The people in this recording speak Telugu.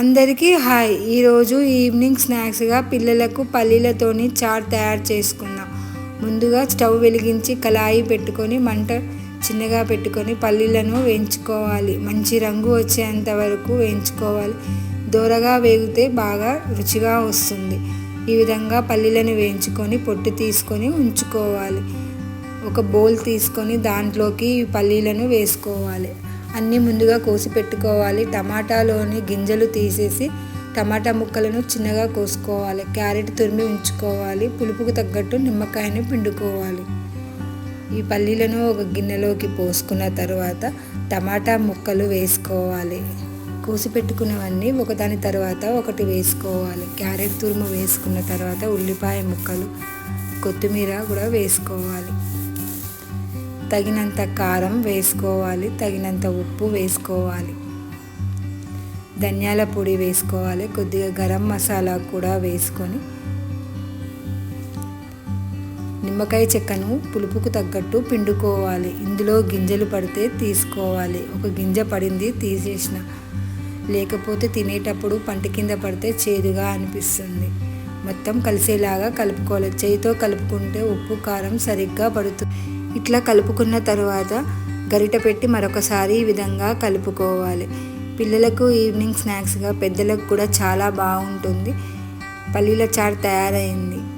అందరికీ హాయ్. ఈరోజు ఈవినింగ్ స్నాక్స్గా పిల్లలకు పల్లీలతోని చాట్ తయారు చేసుకుందాం. ముందుగా స్టవ్ వెలిగించి కళాయి పెట్టుకొని మంట చిన్నగా పెట్టుకొని పల్లీలను వేయించుకోవాలి. మంచి రంగు వచ్చేంత వరకు వేయించుకోవాలి. దూరగా వేగితే బాగా రుచిగా వస్తుంది. ఈ విధంగా పల్లీలను వేయించుకొని పొట్టు తీసుకొని ఉంచుకోవాలి. ఒక బౌల్ తీసుకొని దాంట్లోకి ఈ పల్లీలను వేసుకోవాలి. అన్నీ ముందుగా కోసి పెట్టుకోవాలి. టమాటాలోని గింజలు తీసేసి టమాటా ముక్కలను చిన్నగా కోసుకోవాలి. క్యారెట్ తురిమి ఉంచుకోవాలి. పులుపుకు తగ్గట్టు నిమ్మకాయని పిండుకోవాలి. ఈ పల్లీలను ఒక గిన్నెలోకి పోసుకున్న తర్వాత టమాటా ముక్కలు వేసుకోవాలి. కోసి పెట్టుకున్నవన్నీ ఒకదాని తర్వాత ఒకటి వేసుకోవాలి. క్యారెట్ తురుము వేసుకున్న తర్వాత ఉల్లిపాయ ముక్కలు కొత్తిమీర కూడా వేసుకోవాలి. తగినంత కారం వేసుకోవాలి తగినంత ఉప్పు వేసుకోవాలి. ధనియాల పొడి వేసుకోవాలి కొద్దిగా గరం మసాలా కూడా వేసుకొని. నిమ్మకాయ చెక్కను పులుపుకు తగ్గట్టు పిండుకోవాలి. ఇందులో గింజలు పడితే తీసుకోవాలి. ఒక గింజ పడింది తీసేసిన. లేకపోతే తినేటప్పుడు పంట కింద పడితే చేదుగా అనిపిస్తుంది. మొత్తం కలిసేలాగా కలుపుకోవాలి. చేయితో కలుపుకుంటే ఉప్పు కారం సరిగ్గా పడుతుంది. ఇట్లా కలుపుకున్న తర్వాత గరిట పెట్టి మరొకసారి ఈ విధంగా కలుపుకోవాలి. పిల్లలకు ఈవినింగ్ స్నాక్స్గా పెద్దలకు కూడా చాలా బాగుంటుంది. పల్లీల చాట్ తయారైంది.